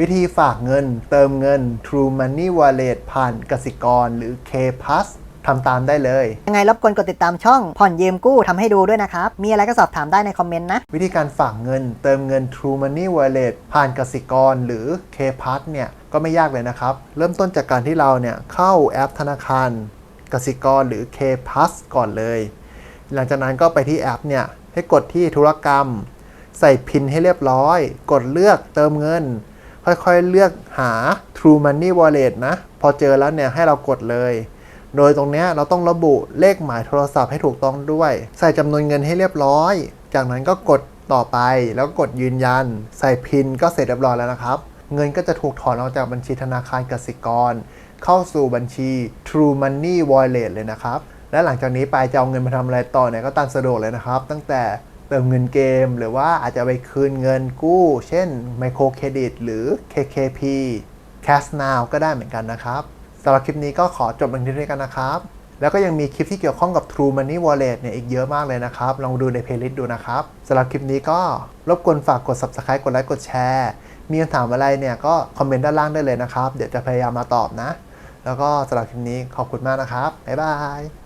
วิธีฝากเงิน เติมเงิน True Money Wallet ผ่านกสิกรหรือ K Plus ทำตามได้เลย ยังไงรบกวนกดติดตามช่อง ผ่อนยืมกู้ทำให้ดูด้วยนะครับ มีอะไรก็สอบถามได้ในคอมเมนต์นะ วิธีการฝากเงิน เติมเงิน True Money Wallet ผ่านกสิกรหรือ K Plus เนี่ยก็ไม่ยากเลยนะครับ เริ่มต้นจากการที่เราเนี่ยเข้าแอปธนาคารกสิกรหรือ K Plus ก่อนเลย หลังจากนั้นก็ไปที่แอปเนี่ยให้กดที่ธุรกรรม ใส่พินให้เรียบร้อย กดเลือกเติมเงิน ค่อยๆเลือกหา True Money Wallet นะ พอเจอแล้วเนี่ยให้เรากดเลย โดยตรงเนี้ยเราต้องระบุเลขหมายโทรศัพท์ให้ถูกต้องด้วย ใส่จำนวนเงินให้เรียบร้อย จากนั้นก็กดต่อไปแล้วก็กดยืนยัน ใส่พินก็เสร็จเรียบร้อยแล้วนะครับ เงินก็จะถูกถอนออกจากบัญชีธนาคารกสิกร เข้าสู่บัญชี True Money Wallet เลยนะครับ และหลังจากนี้ไปจะเอาเงินมาทำอะไรต่อเนี่ยก็ตามสะดวกเลยนะครับ ตั้งแต่ เติมเงินเกม หรือว่าอาจจะไปคืนเงินกู้ เช่นไมโครเครดิตหรือ KKP Cash Now ก็ได้เหมือนกันนะครับสำหรับคลิปนี้ก็ขอจบลงที่นี้กันนะครับ แล้วก็ยังมีคลิปที่เกี่ยวข้องกับ True Money Wallet เนี่ยอีกเยอะมากเลยนะครับ ลองดูในเพลย์ลิสต์ดูนะครับสำหรับคลิปนี้ก็รบกวนฝากกด Subscribe กดไลค์กดแชร์มีคำถามอะไรเนี่ยก็คอมเมนต์ด้านล่างได้เลยนะครับ เดี๋ยวจะพยายามมาตอบนะ แล้วก็สำหรับคลิปนี้ขอบคุณมากนะครับบ๊ายบาย